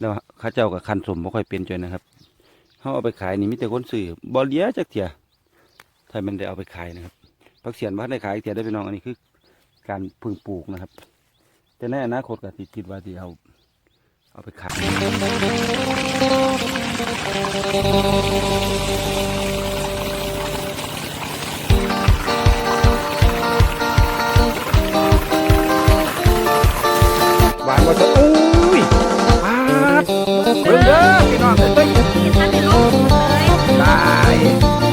แล้วข้าเจ้ากับคันสมบ่ค่อยเป็นจอยนะครับเขาเอาไปขายนี่มีแต่คนซื้อบ่เลียจักเถียถ้ามันได้เอาไปขายนะครับผักเสียนบ่ได้ขายเถียได้พี่น้องอันนี้คือ การพึ่งปลูกนะครับ แต่ในอนาคตก็สิดคิดว่าสิเอาเอาไปขายหวานว่าจะอุ้ เบิ่งเด้อพี่น้องเอ้ยท่านในโลกเลยตาย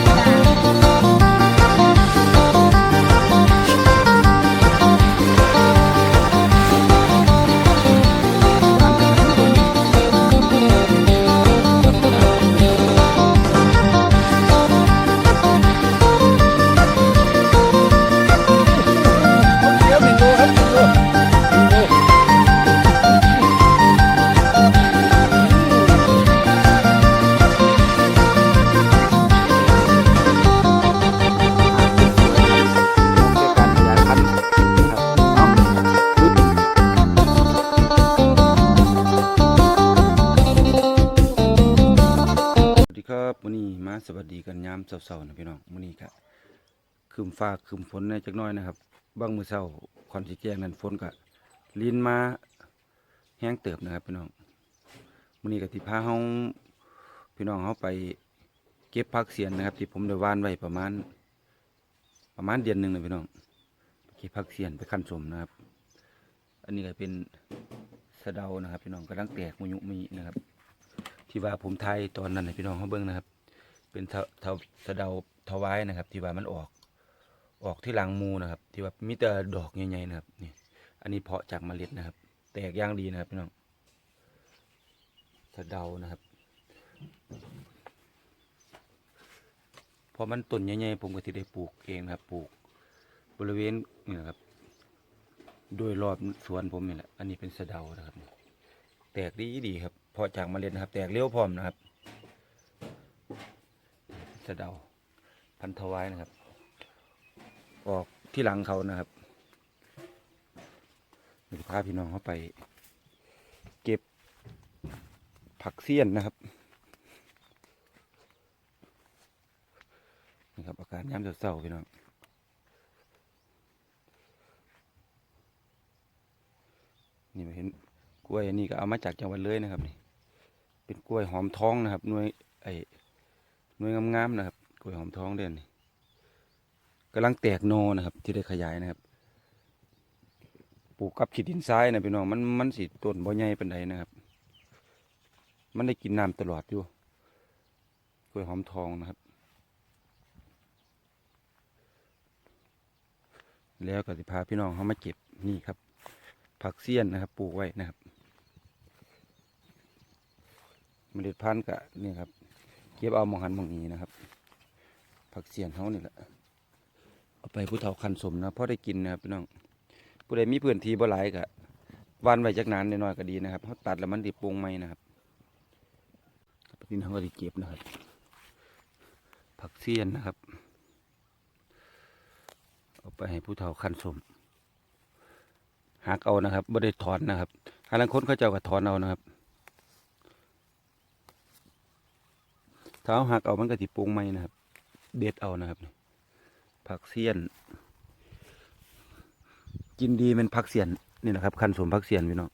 คืมฝนในจักน้อยนะครับบางมือเช้าคอนสิแจงนั้นฝนก็ลินมาแห้งเติบนะครับพี่น้องมื้อนี้ก็สิพาเฮาพี่น้องเฮาไปเก็บผักเสียนนะครับ ที่ผมได้วานไว้ประมาณ ประมาณเดือนหนึ่งเลยพี่น้องเก็บผักเสียนไปขั้นสมนะครับ อันนี้ก็เป็นสะเดานะครับ พี่น้องกำลังแตกมุยุมีนะครับ ที่ว่าผมไทยตอนนั้นให้พี่น้องเขาเบิ้งนะครับ เป็นเทาเทาสะเดาทวายนะครับ ที่ว่ามันออก ออกที่หลังมูนะครับ ที่ว่ามีแต่ดอกใหญ่ๆนะครับนี่อันนี้เพาะจากเมล็ดนะครับ แตกย่างดีนะครับพี่น้องสะเดานะครับพอมันต้นใหญ่ๆผมก็ที่ได้ปลูกเองนะครับ ปลูก บริเวณนี่นะครับ โดยรอบสวนผมนี่แหละ อันนี้เป็นสะเดานะครับ แตกดีดีครับเพาะจากเมล็ดนะครับ แตกเร็วพร้อมนะครับ สะเดาพันธวายนะครับ ออกที่หลังเขานะครับเดี๋ยวพาพี่น้องเขาไป เก็บผักเสี้ยนนะครับนี่ครับอาการย้ำเศร้าๆพี่น้องนี่มาเห็นกล้วยอันนี้ก็เอามาจากจังหวัดเลยนะครับนี่เป็นกล้วยหอมท้องนะครับหน่วยไอ้หน่วยงามๆนะครับกล้วยหอมท้องเด่นนี่ กำลังแตกโนนะครับ ที่ได้ขยายนะครับ ปลูกกับขีดดินทรายนะพี่น้องมันมันสีต้นบ่ใหญ่เป็นไดนะครับ มันได้กินน้ำตลอดอยู่กล้วยหอมทองนะครับ แล้วก็สิพาพี่น้องเขามาเก็บนี่ครับ ผักเสี้ยนนะครับ ปลูกไว้นะครับเมล็ดพันธุ์กะนี่ครับ เก็บเอาหมองหันหมองนี้นะครับ ผักเสี้ยนเขานี่แหละ เอาไปผู้เฒ่าคันสมนะเพราะได้กินนะครับพี่น้องผู้ใดมีพื้นที่บ่หลายกะวันไว้จักนานน้อยๆก็ดีนะครับเขาตัดแล้วมันติดปงไหมนะครับพี่น้องก็ได้เก็บนะครับ ผักเสียนนะครับ เอาไปให้ผู้เฒ่าคันสมหักเอานะครับไม่ได้ถอนนะครับหาลังคนเขาเจ้าก็ถอนเอานะครับถ้าหักเอามันก็ติดปงไม่นะครับ เด็ดเอานะครับ ผักเสี้ยน กินดีเป็นผักเสียนนี่นะครับคันสมผักเสียนพี่น้อง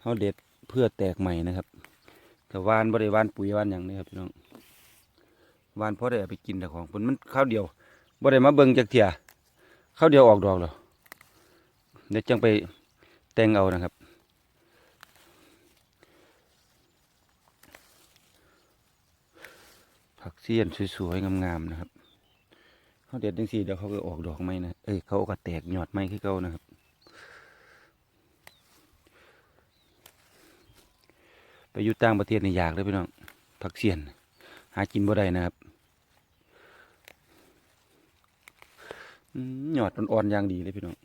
เขาเด็ดเพื่อแตกใหม่นะครับแต่วานบริวานปุ๋ยวานอย่างนี้ครับพี่น้องวานเพอได้ไปกินแต่ของผลมันข้าวเดียวบ่ได้มาเบิ่งจักเถี่ยข้าวเดียวออกดอกแล้วเดี๋ยวจังไปแต่งเอานะครับ ผักเสี้ยนสวยๆงามๆนะครับเขาเด็ดจังสี่เดี๋ยวเขาก็ออกดอกไม้นะเอ้ยเขาก็แตกยอดไม้ขึ้นเก่านะครับไปอยู่ต่างประเทศในอยากเลยพี่น้องผักเสี้ยน หากินบ่ได้นะครับหยอดอ่อนๆอย่างดีเลยพี่น้อง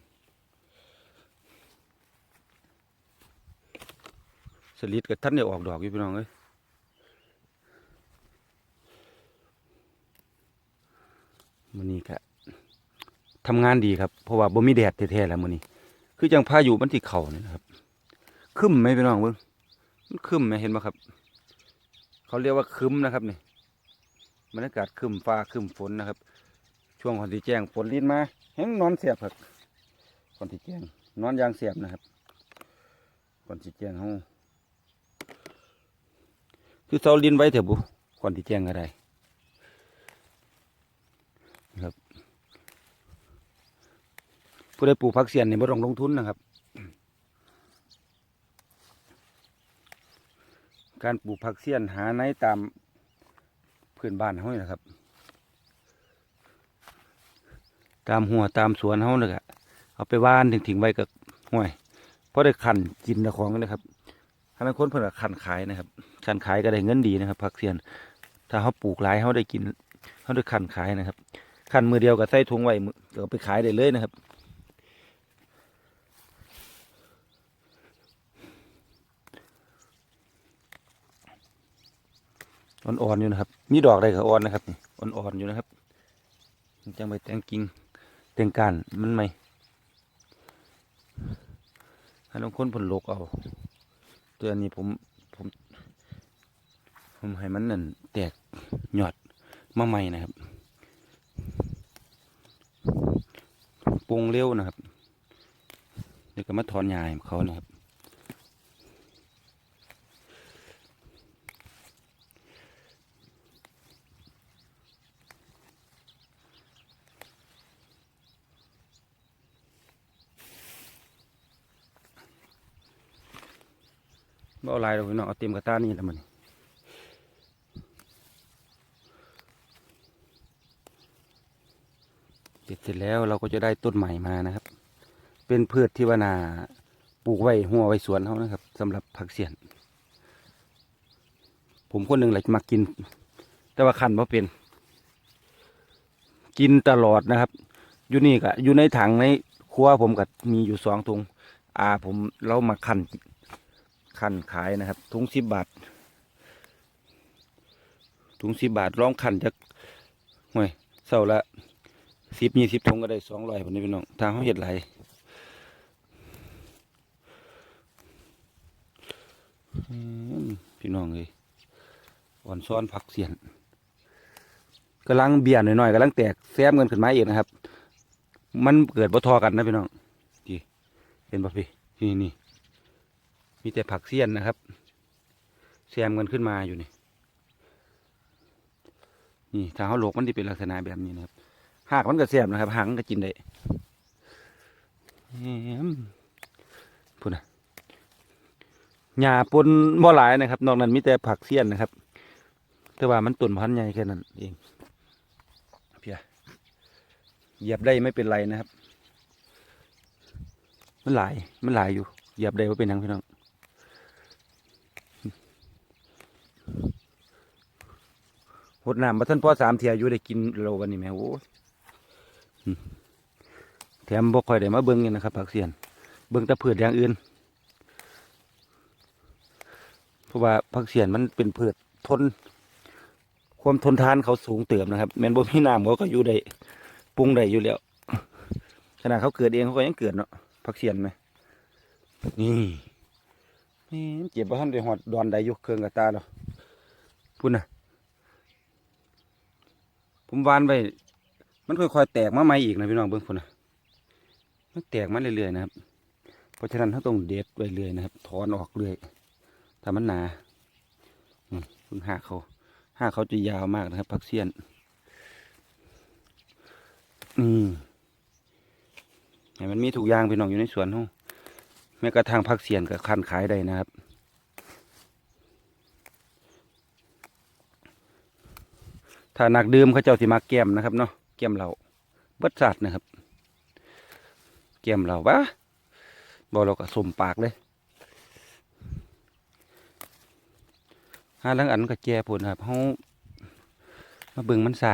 สลิดกับท่านได้ออกดอกอยู่พี่น้องเอ้ย มื้อนี้ก็ทำงานดีครับ เพราะว่าบ่มีแดดแท้ๆแล้วมื้อนี้ คือจังพายุมันที่เข่านี่นะครับคึ้มไหมพี่น้องเบิ่งมันคึ้มไหมเห็นไหมครับ เขาเรียกว่าคึ้มนะครับนี่บรรยากาศคึ้มฟ้าคึ้มฝนนะครับ ช่วงก่อนที่แจ้งฝนลิ้นมาแห้งนอนเสียบครับก่อนที่แจ้งนอนยางเสียบนะครับก่อนที่แจ้งเขาคือเสาลิ้นไว้เถอะบุก่อนที่แจ้งอะไรครับ ผู้ใดปลูกผักเสียนเนี่ไม่ต้องลงทุนนะครับ การปลูกผักเสียนหาในตามพื้นบ้านเขานี่นะครับ ตามหัวตามสวนเขาเลยอะเอาไปว่านถึงทิ้งไว้กับห้วยเพราะได้ขันกินตะของนะครับถ้าบางคนเพิ่นก็ขันขายนะครับขันขายก็ได้เงินดีนะครับผักเสียน ถ้าเขาปลูกหลายเขาได้กินเขาได้ขันขายนะครับขันมือเดียวกับใส่ถุงไว้มือเดี๋ยวไปขายได้เลยนะครับ อ่อนๆอยู่นะครับ มีดอกอะไรก็อ่อนนะครับอ่อนๆอยู่นะครับจังไปแต่งกิ่งแต่งการมันไหมให้ลองค้นผลลกเอา ตัวนี้ผมผมผมให้มันนั่นแตกหยอดมาใหม่นะครับปรุงเร็วนะครับเดี๋ยวก็มาถอนหญ้าให้เขานะครับ บ่เอาลายดอกพี่น้องเอาเต็มกระตานี่แหละมันเด็ดเสร็จแล้วเราก็จะได้ต้นใหม่มานะครับ เป็นพืชที่ว่านาปลูกไว้หัวไว้สวนเขานะครับสำหรับผักเสียน ผมคนหนึ่งแหละมากิน แต่ว่าคันว่าเป็น กินตลอดนะครับ อยู่นี่ก็อยู่ในถังในครัวผมก็มีอยู่สองถุงอาผมเรามาคัน ขันขายนะครับ ถุงสิบบาท ถุงสิบบาทลองขันจากห่วยเศร้าละสิบยี่สิบถุงก็ได้สองร้อยคนนี้พี่น้องทางเขาเห็ดไรอืมพี่น้องเลยอ่อนซ้อนผักเสียนกำลังเบียร์หน่อยๆกำลังแตกแซมเงินขึ้นมาเองนะครับ มันเกิดบ่ทอกันนะพี่น้องนี่เห็นป่ะพี่นี่นี่ มีแต่ผักเสี้ยนนะครับแซมกันขึ้นมาอยู่นี่นี่ถ้าเขาโลกมันจะเป็นลักษณะแบบนี้นะครับหากมันก็แซมนะครับหางมันก็กินได้พูดนะหญ้าปนบ่หลายนะครับ นอกนั้นมีแต่ผักเสี้ยนนะครับ แต่ว่ามันต้นพันใหญ่แค่นั้นเองเพียเหยียบได้ไม่เป็นไรนะครับ มันหลายมันหลายอยู่เหยียบได้ว่าเป็นหยังพี่น้อง หดน้ำมาท่านพ่อสามเทียอยู่ได้กินเราวันนี้แหมโอ้แถมบ่ค่อยได้มาเบิ่งนี่นะครับผักเสียน เบิ่งแต่พืชอย่างอื่น เพราะว่าผักเสียนมันเป็นเพืชทน ความทนทานเขาสูงเติมนะครับแม่นบ่มีน้ำเขาก็อยู่ได้ปรุงได้อยู่แล้วขนาดเขาเกิดเองเขาก็ยังเกิดเนาะผักเสียนไหมนี่นี่เจ็บบ่ทันได้หอดดอนใดอยู่เครื่องกระตาเนาะพุ่นน่ะ ผมวานไปมันค่อยๆแตกมาใหม่อีกนะพี่น้องเบิ้งคนนะมันแตกมาเรื่อยๆนะครับ เพราะฉะนั้นเขาต้องเด็ดไว้เรื่อยนะครับ ถอนออกเรื่อยถ้ามันหนาอืมเพิ่งหากเขาหากเขาจะยาวมากนะครับผักเสี้ยนอืมให้มันมีถูกยางพี่น้องอยู่ในสวนเขาแม้กระทั่งผักเสียนกับคันขายได้นะครับ ถ้านักดื่มเขาเจ้าสิมาแก้มนะครับเนาะแก้มเราเบิดสัตว์นะครับแก้มเราวะบอกเราก็สมปากเลยห้าลังอันก็แก่ผลครับเขามาเบิ่งมันสะ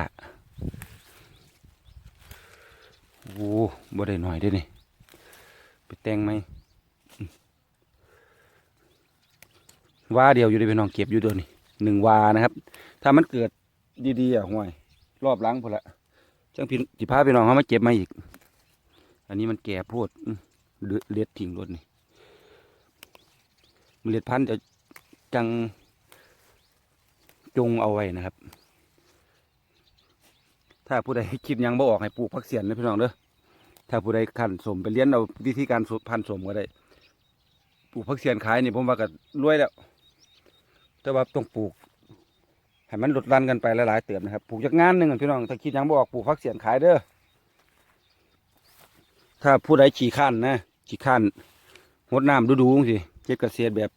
โอ้บ่ได้หน่อยด้วยนี่ไปแต่งไหมอืมว่าเดียวอยู่ในพี่น้องเก็บอยู่ตัวนี้หนึ่งวานะครับ ถ้ามันเกิด ดีๆอะห่วย รอบล้างพอละจังพี่สิพาพี่น้องเขามาเก็บมาอีก อันนี้มันแก่พดอื้อเดือเล็ดทิ้งรถนี่เมล็ดพันธุ์จะจังจงเอาไว้นะครับ ถ้าผู้ใดคิดยังบ่ออกให้ปลูกผักเสียนนะพี่น้องเด้อถ้าผู้ใดขันสมไปเรียนเอาวิธีการพันสมก็ได้ ปลูกผักเสียนขายนี่ผมว่าก็รวยแล้ว แต่ว่าต้องปลูก ให้มันหลุดรันกันไปหลายๆเติบนะครับปลูกจากงานหนึ่งพี่น้องถ้าคิดยังบอกปลูกพักเสียนขายเด้อถ้าผู้ใดขี่ข้านนะขี่ข้านงดน้ำดูดูสิเจ็ดเกษตรแบบ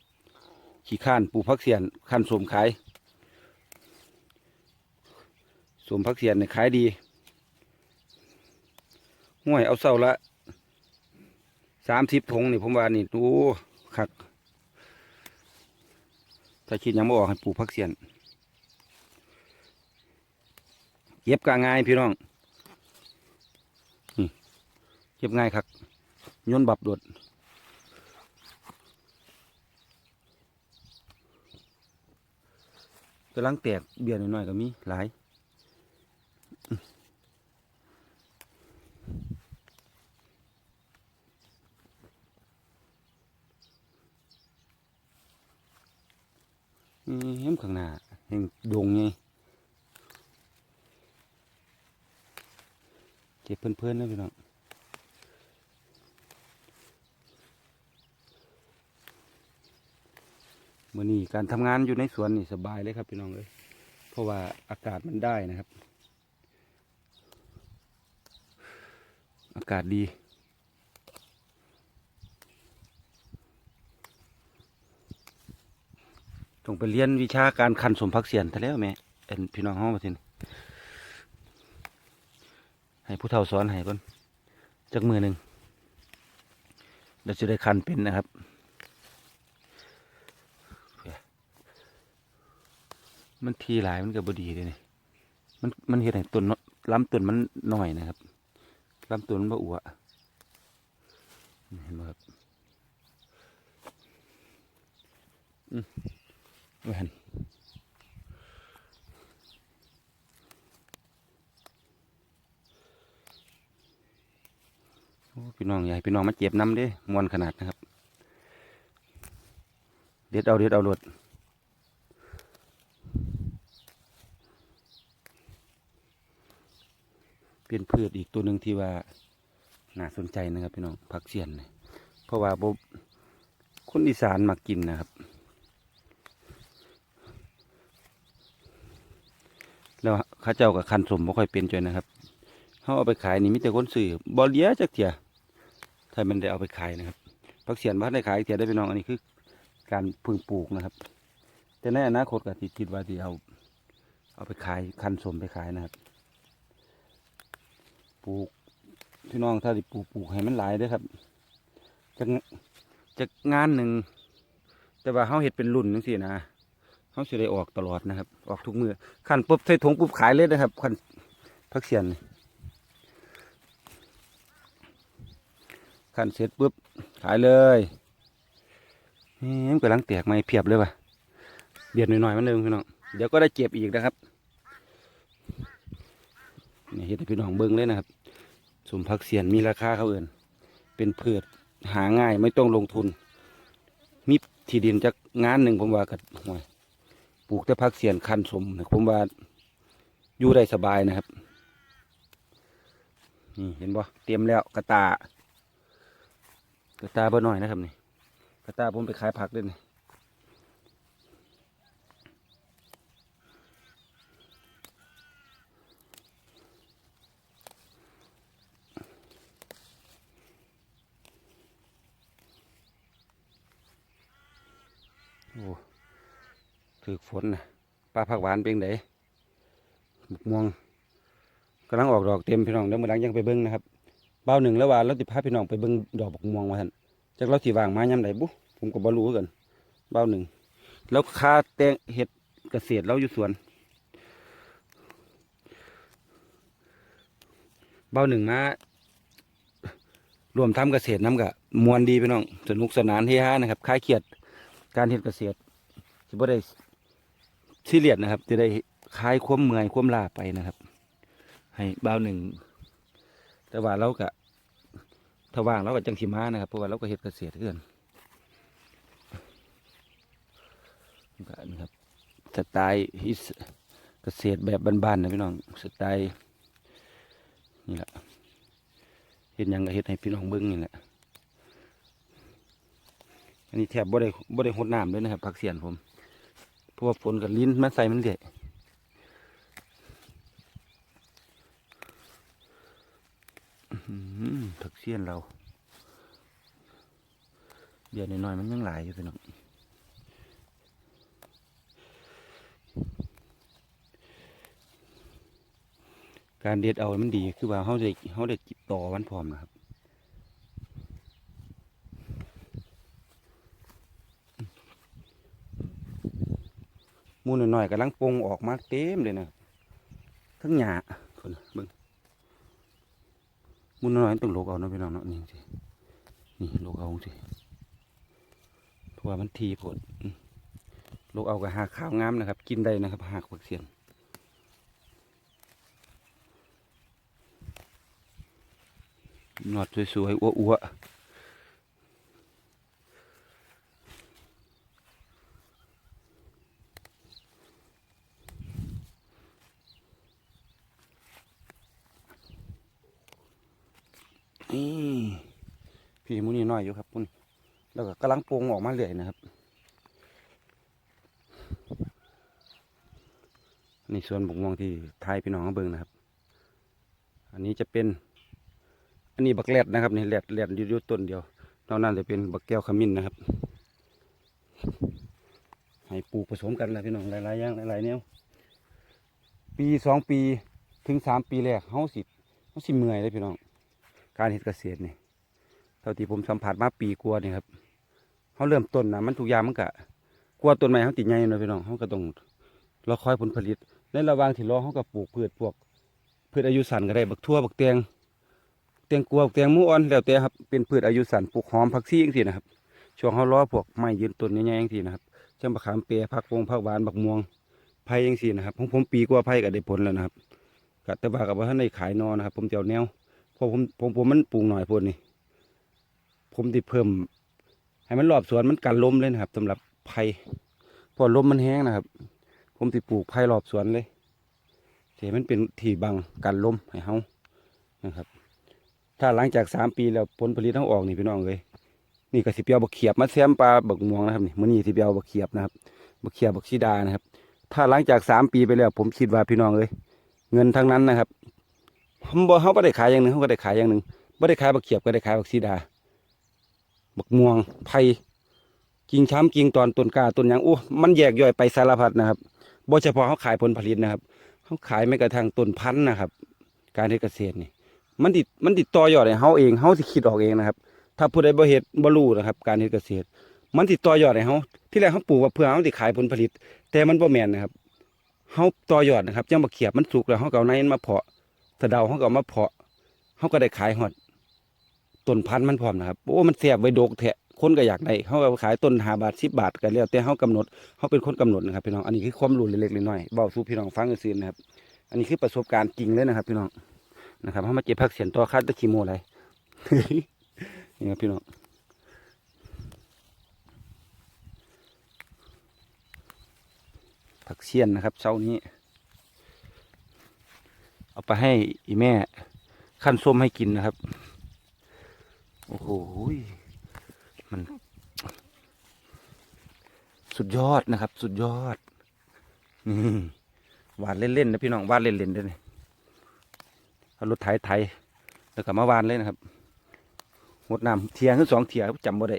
ขี่ข้านปลูกพักเสียนขั้นสมขายสมพักเสียนเนี่ยขายดีห่วยเอาเศร้าละสามสิบถุงนี่ผมว่านี่ดูคักถ้าคิดยังบออกให้ปลูกพักเสียน เย็บกาง่ายพี่น้องนี่เย็บง่ายครับย้นบับดดกำลังแตกเบียร์หน่อยๆก็มีหลายนี่เห็นข้างหน้าเห็นดงไง เก็บเพื่อนๆนะพี่น้องมื่อนี้การทำงานอยู่ในสวนนี่สบายเลยครับพี่น้องเลยเพราะว่าอากาศมันได้นะครับ อากาศดีต้องไปเรียนวิชาการคันสมพักเสียนทะแล้วแม่เอ็นพี่น้องห้องมาทีน ให้ผู้เฒ่าสอนให้ก่อนจักมือหนึ่งเราจะได้คันเป็นนะครับมันทีหลายมันก็บดีเลยนี่มันมันเห็นให้ต้นลำต้นมันหน่อยนะครับลำต้นมันบ่อัวเห็นไหมครับอืมเห็น พี่น้องใหญ่พี่น้องมาเจ็บน้ำด้มวนขนาดนะครับ เด็ดเอาเด็ดเอารถเป็นพืชอีกตัวหนึ่งที่ว่าน่าสนใจนะครับพี่น้องผักเสียนเนี่ยเพราะว่าบบคนอีสานมากินนะครับ แล้วข้าเจ้ากับคันสมบ่ค่อยเป็นจอยนะครับเขาเอาไปขายนี่มีแต่คนซื้อบอเลียจักเถีย ถ้ามันได้เอาไปขายนะครับผักเสียนบ้าได้ขายเถียได้พี่น้องอันนี้คือ การเพึ่งปลูกนะครับ แต่ในอนาคตก็ที่คิดว่าที่เอา เอาไปขายคันสมไปขายนะครับ ปลูกพี่น้องถ้าที่ปลูกปลูกให้มันหลายด้วยครับจะจะงานหนึ่งแต่ว่าเขาเห็ดเป็นรุ่นนึงสินะเขาสิได้ออกตลอดนะครับ ออกทุกมือขันปุ๊บใส่ถุงปุ๊บขายเลยนะครับขันพักเสียน ขันเสร็จปุ๊บขายเลยนี่มันกำลังแตกไม่เพียบเลยว่ะเบียดหน่อยๆมันเดิมพี่น้องเดี๋ยวก็ได้เก็บอีกนะครับนี่เห็ดให้พี่น้องเบิ้งเลยนะครับสมพักเสียนมีราคาเขาเอื่นเป็นเพืชหาง่ายไม่ต้องลงทุน มีที่ดินจากงานหนึ่งผมว่ากัห่วยปลูกแต่พักเสียนคันสมนะผมว่าอยู่ได้สบายนะครับนี่เห็นบ่เตรียมแล้วกระตา ระตาบ่หน่อยนะครับนี่กระตาผมไปขายผักด้วยนี่โอ้ถือฝนนะปลาผักหวานเป็นไดบักม่วงกำลังออกดอกเต็มพี่น้องเดี๋ยวมือหลังยังไปเบิ้งนะครับ เบ้าหนึ่งแล้วว่าเราติดพาพี่น้องไปเบิ่งดอกบกม่วงมาท่านจากเราสิวางมายามใดบุผมก็บ่รู้คือกันเบ้าหนึ่งแล้วค่าแตงเห็ดเกษตรเราอยู่สวน เบ้าหนึ่งมารวมทำเกษตรน้ำกะมวนดีพี่น้องสนุกสนานเฮฮานะครับคลายเครียดการเห็ดเกษตรสิบ่ได้ซีเรียสนะครับ จะได้คลายความเมื่อยความลาไปนะครับ ให้เบ้าหนึ่ง แต่ว่าเราก็ถ้าว่างเราก็จังสิมานะครับ เพราะว่าเราก็เฮ็ดเกษตรเพื่อนก็นี่ครับสไตล์ฮิสเกษตรแบบบ้านๆนะพี่น้องสไตล์นี่แหละเฮ็ดยังก็เฮ็ดให้พี่น้องเบิ่งนี่แหละอันนี้แทบบ่ได้บ่ได้หดน้ำเลยนะครับผักเสียนผมเพราะว่าฝนกับลิ้นมาใส่มันเละอื้อหือ ผักเสียนเราเดี๋ยวน้อยๆมันยังหลายอยู่พี่น้องการเด็ดเอามันดีคือว่าเขาได้เขาได้กินต่อวันพร้อมนะครับมูนน้อยๆกำลังปงออกมาเต็มเลยนะทั้งหญ้าคนเบิ่ง มุนน้อยต้องโลกเอาเนาะพี่น้องเนาะนี่สินี่โลกเอาสิถวาะว่ามันทีผลโลกเอากับหาข้าวงามนะครับ กินได้นะครับหากผักเสียนหนอดสวยๆอ้วๆ นี่พี่มุนี่น้อยอยู่ครับมุนแล้วก็กำลังโปรงออกมาเรื่อยนะครับ นี่ส่วนบุกมองที่ทายพี่น้องเบิ่งนะครับ อันนี้จะเป็น อันนี้บักแรดนะครับนี่แรดแรดอยู่ต้นเดียวนอกนั้นจะเป็นบักแก้วขมิ้นนะครับให้ปลูกผสมกันแหละพี่น้องหลายๆอย่างหลายๆแนวปีสองปีถึงสามปีแรกเขาสิเขาสิเมื่อยเลยพี่น้อง การเฮ็ดเกษตรนี่เท่าที่ผมสัมผัสมาปีกว่านี่ครับเขาเริ่มต้นนะมันทุกอย่างมันก็กลัวต้นไม้เขาติดใหญ่เนาะพี่น้องเขาก็ต้องรอคอยผลผลิตในระหว่างที่รอเขาก็ปลูกพืชพวกพืชอายุสั้นก็ได้บักทั่วบักแตงแตงกัวาบักแตงมูอ่อนแล้วแต่ครับเป็นพืชอายุสั้นปลูกหอมผักชีจังซี่นะครับช่วงเขารอพวกไม้ยืนต้นใหญ่ๆจังซี่นะครับเช่นบักขามเปียผักวงผักหวานบักม่วงไผ่จังซี่นะครับของผมปีกว่าไผ่ก็ได้ผลแล้วนะครับก็แต่ว่ากับว่าท่านได้ขายนอนะครับ ผมเจะเอาแนว พอผมผมผมมันปลูกหน่อยพุ่นนี่ผมติเพิ่ม ให้มันรอบสวนมันกันลมเลยนะครับสำหรับไผ่พอลมมันแห้งนะครับ ผมติปลูกไผ่รอบสวนเลยเสียมันเป็นที่บังกันลมให้เฮานะครับ ถ้าหลังจากสามปีแล้วผลผลิตต้องออกนี่พี่น้องเลยนี่ก็สิเปียวบักเขียบมาแซมปลาบักม่วงนะครับนี่มื้อนี้สิเปียวบักเขียบนะครับบักเขียบบักชีดานะครับ ถ้าหลังจากสามปีไปแล้ว ผมคิดว่าพี่น้องเลยเงินทั้งนั้นนะครับ ผมบอกเขาไม่ได้ขายอย่างหนึ่งเขาก็ได้ขายอย่างหนึ่งไม่ได้ขายบักเขียบก็ได้ขายบักซีดา บักม่วงไผ่กิ่งช้ำกิ่งตอนต้นกาต้นยางโอ้มันแยกย่อยไปสารพัดนะครับบ่เฉพาะเขาขายผลผลิตนะครับเขาขายไม่กระทั่งต้นพันธุ์นะครับ การเกษตรนี่มันติดมันติดต่อยอดให้เฮาเองเฮาสิคิดออกเองนะครับ ถ้าผู้ใดบ่เฮ็ดบ่รู้นะครับ การเกษตร มันติดต่อยอดให้เฮาที่แรกเฮาปลูกว่าเพื่อเฮาสิขายผลผลิต แต่มันบ่แม่นนะครับเฮาต่อยอดนะครับจังบักเขียบมันสุกแล้วเฮาเก็เอาในมันมาเพาะะเดาเขาก็เอามาเพาะเขาก็ได้ขายหอดต้นพันธุ์มันพร้อมนะครับโอ้มันเสียบไว้โดกแทะคนก็อยากได้เขาก็ขายต้นหาบาทสิบบาทกันแล้วแต่เขากำหนดเขาเป็นคนกำหนดนะครับพี่น้องอันนี้คือความรู้เล็กๆน้อยๆเบาสู่พี่น้องฟังกันซื่อนะครับ อันนี้คือประสบการณ์จริงเลยนะครับพี่น้องนะครับเขามาเก็บผักเสียนตัวคาดตะคีโมอะไรนี่ครับพี่น้องผักเสียนนะครับเช้านี้ เอาไปให้อีแม่ขั้นส้มให้กินนะครับ โอ้โหมัน สุดยอดนะครับ สุดยอดนี่หวานเล่นๆนะพี่น้องหวานเล่นๆด้วยนี่เอารถไถไถแล้วก็มาวานเลยนะครับหดน้ำเทียงทั้งสองเทียจำบ่ได้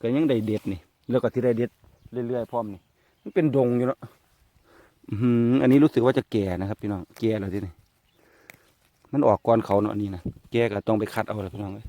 ก็ยังได้เด็ดนี่ แล้วก็ที่ได้เด็ดเรื่อยๆพร้อมนี่มันเป็นดงอยู่เนาะ อืมอันนี้รู้สึกว่าจะแก่นะครับพี่น้องแก่แล้วที่นี่มันออกก้อนเขาเนาะอันนี้นะแก่ก็ต้องไปคัดเอาเลยพี่น้องเลย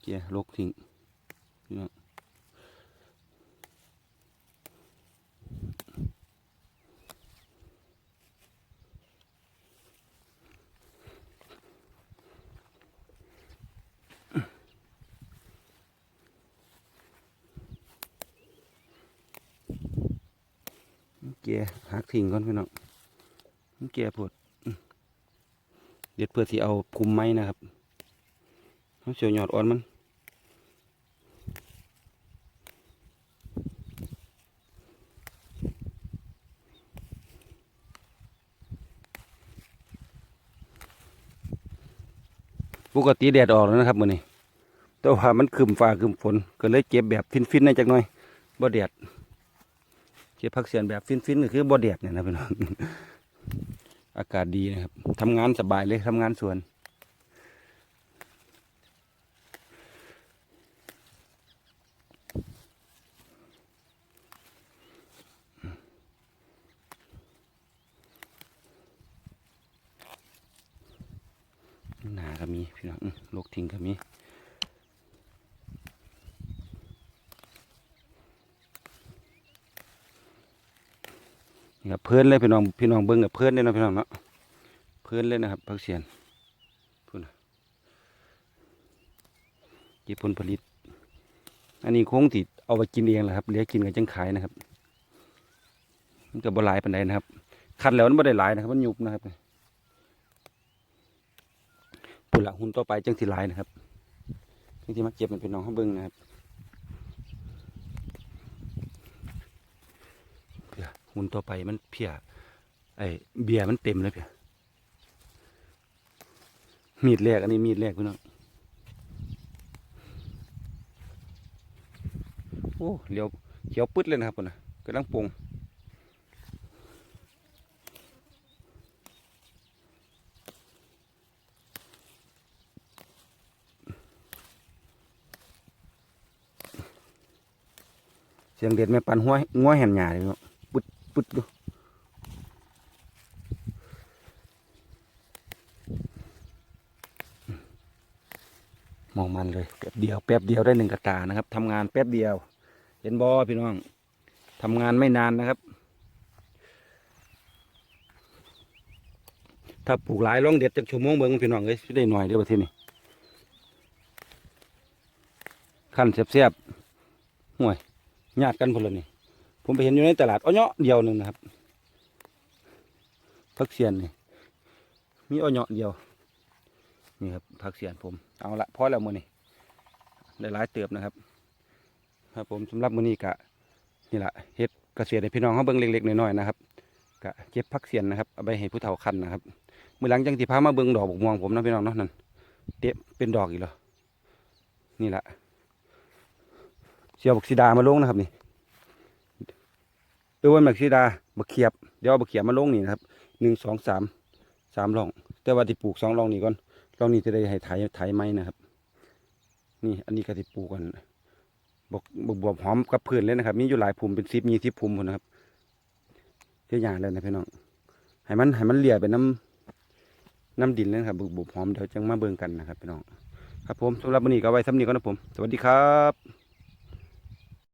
เกียร์ลกทิ้งพี่น้องเกียร์หักทิ้งก่อนพี่น้องเกียร์ปวดอื้อเด็ดเพื่อที่เอาคุมไม้นะครับ เสียวยอดอ่อนมันปกติแดดออกแล้วนะครับมื้อนี้แต่ว่ามันครึมฟ้าครึมฝนก็เลยเก็บแบบฟินๆในอยจักหน่อยบ่แดดเก็บผักเสียนแบบฟินๆก็คือบ่แดดเนี่ยนะพี่น้องอากาศดีนะครับทำงานสบายเลยทำงานสวน มีพี่น้องอื้อโลกทิ้งก็มีนี่ครับเพื่อนเลยพี่น้องพี่น้องเบิ้งกับเพื่อนเลยนะพี่น้องเนาะเพื่อนเลยนะครับพักเสียนพูดนะเก็บผลผลิต อันนี้คงติดเอาไปกินเองแหละครับเลี้ยกินกันจังขายนะครับมันก็บ่หลายปานใดนะครับ คัดแล้วมันบ่ได้หลายนะครับ มันยุบนะครับ ปุ่นละหุ่นต่อไปจังสิลายนะครับจังที่มาเก็บมันเป็นน้องข้าเบิ้งนะครับเพียหุ่นต่อไปมันเพียไอเบียมันเต็มเลยเพียมีดแรกอันนี้มีดแรกพี่น้องโอ้เลี้ยวเขียวปึ๊ดเลยนะครับปุ่นนะกำลังปรุง เสียงเด็ดแม่ปันหัวงัวแห่นหยาเลยเนาะปึ๊ดปึ๊ดดูมองมันเลยแป๊บเดียวแป๊บเดียวได้หนึ่งกระตานะครับทำงานแป๊บเดียว เห็นบอพี่น้องทำงานไม่นานนะครับ ถ้าปลูกหลายร่องเด็ดจากชั่วโมงเบิ่งพี่น้องเอ้ยได้หน่อยเดียวประเทศนี้ขั้นเสียบๆห่วย ญาติกันพนละนี่ ผมไปเห็นอยู่ในตลาดอ้อเนาะเดียวหนึ่งนะครับพักเสียนนี่มีอ้อเนาะเดียว นี่ครับพักเสียนผม เอาละพอแล้วมือนี่ได้หลายเติบนะครับ ครับผมสำหรับมือนี้กะนี่แหละเฮ็ดเกษตรให้พี่น้องเขาเบิ่งเล็กๆน้อยๆนะครับกะเก็บพักเสียนนะครับเอาไปให้ผู้เฒ่าคันนะครับมือหลังจังสิพามาเบิ่งดอกบกม่วงผมนะพี่น้องเนาะนั่นเตะเป็นดอกอีกแล้วนี่แหละ เสียวบักสีดามาลงนะครับนี่เออวันบักสีดาบักเขียบเดี๋ยวเอาบักเขียบมาลงนี่นะครับหนึ่งสองสามสามร่อง แต่ว่าที่ปลูกสองร่องนี่ก่อนร่องนี้จะได้ให้ไถไถไม้นะครับ นี่อันนี้ก็ที่ปลูกกันบวบวบวบหอมกับเพื่อนเลยนะครับ มีอยู่หลายภูมิเป็นซิปมีซิปภูมิพุ่นนะครับเยอะอย่างเลยนะพี่น้องให้มันให้มันเลี่ยไปน้ำน้ำดินเลยครับบวบบวบหอมเดี๋ยวจังมาเบิ่งกันนะครับพี่น้องครับผมสำหรับวันนี้ก็ไว้สำนีก่อนนะผม สวัสดีครับ